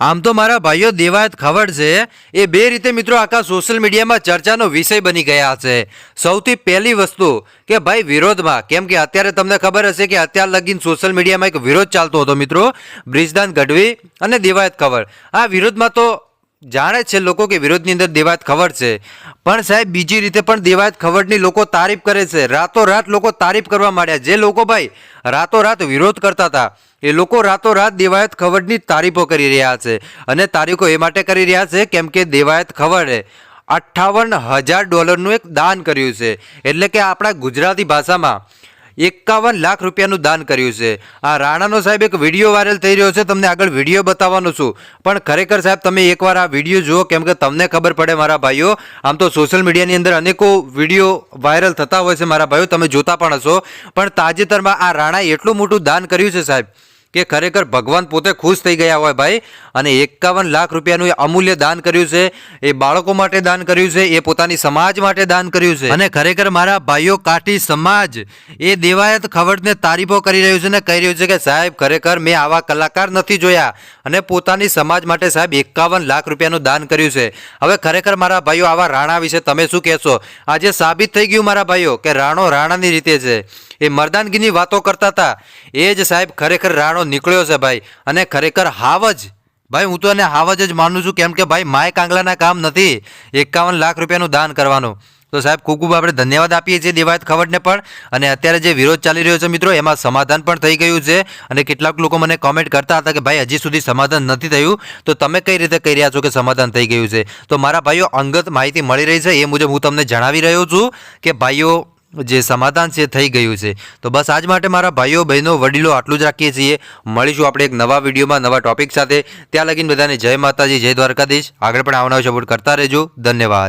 આમ તો મારા ભાઈઓ દેવાયત ખબર છે, એ બે રીતે મિત્રો આખા સોશિયલ મીડિયામાં ચર્ચાનો વિષય બની ગયા છે. સૌથી પહેલી વસ્તુ કે ભાઈ વિરોધમાં, કેમ કે અત્યારે તમને ખબર હશે કે અત્યાર લગીન સોશિયલ મીડિયામાં એક વિરોધ ચાલતો હતો મિત્રો, બ્રિજદાન ગઢવી અને દેવાયત ખબર આ વિરોધમાં તો જાણે છે લોકો કે વિરોધની અંદર દેવાત ખબર છે. પણ સાહેબ, બીજી રીતે પણ દેવાયત ખબરની લોકો તારીફ કરે છે. રાતોરાત લોકો તારીફ કરવા માંડ્યા. જે લોકો ભાઈ રાતોરાત વિરોધ કરતા હતા, એ લોકો રાતોરાત દેવાયત ખબરની તારીફો કરી રહ્યા છે અને તારીફો એ માટે કરી રહ્યા છે કેમ કે દેવાયત ખબરે અઠ્ઠાવન હજાર ડોલરનું એક દાન કર્યું છે. એટલે કે આપણા ગુજરાતી ભાષામાં એકાવન લાખ રૂપિયાનું દાન કર્યું છે. આ રાણાનો સાહેબ એક વીડિયો વાયરલ થઈ રહ્યો છે, તમને આગળ વીડિયો બતાવવાનો છું. પણ ખરેખર સાહેબ, તમે એકવાર આ વીડિયો જુઓ, કેમ કે તમને ખબર પડે મારા ભાઈઓ, આમ તો સોશિયલ મીડિયાની અંદર અનેકો વીડિયો વાયરલ થતા હોય છે મારા ભાઈઓ, તમે જોતા પણ હશો. પણ તાજેતરમાં આ રાણાએ એટલું મોટું દાન કર્યું છે સાહેબ. કે ખરેખર ભગવાન પોતે ખુશ થઈ ગયા હોય ભાઈ અને એકાવન લાખ રૂપિયાનું એ અમૂલ્ય દાન કર્યું છે, એ બાળકો માટે દાન કર્યું છે, એ પોતાની સમાજ માટે દાન કર્યું છે. અને ખરેખર મારા ભાઈઓ કાઠી સમાજ, એ દેવાયત ખવડને તારીફો કરી રહ્યું છે ને કહી રહ્યું છે કે સાહેબ, ખરેખર મેં આવા કલાકાર નથી જોયા અને પોતાની સમાજ માટે સાહેબ એકાવન લાખ રૂપિયાનું દાન કર્યું છે. હવે ખરેખર મારા ભાઈઓ આવા રાણા વિશે તમે શું કહેશો? આજે સાબિત થઈ ગયું મારા ભાઈઓ કે રાણો રાણાની રીતે છે. એ મર્દાનગીની વાતો કરતા હતા. એ જ સાહેબ ખરેખર રાણો નીકળ્યો છે ભાઈ. અને ખરેખર હાવ જ. ભાઈ, હું તો એને હાવ જ માનું છું કેમ કે ભાઈ, માય કાંગલાના કામ નથી. એકાવન લાખ રૂપિયાનું દાન કરવાનું. તો સાહેબ, ખૂબ ખૂબ આપણે ધન્યવાદ આપીએ છીએ દેવાયત ખવડને પણ. અને અત્યારે જે વિરોધ ચાલી રહ્યો છે મિત્રો, એમાં સમાધાન પણ થઈ ગયું છે. અને કેટલાક લોકો મને કોમેન્ટ કરતા હતા કે ભાઈ, હજી સુધી સમાધાન નથી થયું. તો તમે કઈ રીતે કહી રહ્યા છો કે સમાધાન થઈ ગયું છે? તો મારા ભાઈઓ અંગત માહિતી મળી રહી છે. એ મુજબ હું તમને જણાવી રહ્યો છું કે ભાઈઓ જે સમાધાન છે થઈ ગયું છે. તો બસ આજ માટે મારા ભાઈઓ, બહેનો, વડીલો આટલું જ રાખીએ છીએ. મળીશું આપણે એક નવા વિડીયોમાં, નવા ટોપિક સાથે. ત્યાં લગીને બધાને જય માતાજી, જય દ્વારકાધીશ. આગળ પણ આવનાર સપોર્ટ કરતા રહેજો. ધન્યવાદ.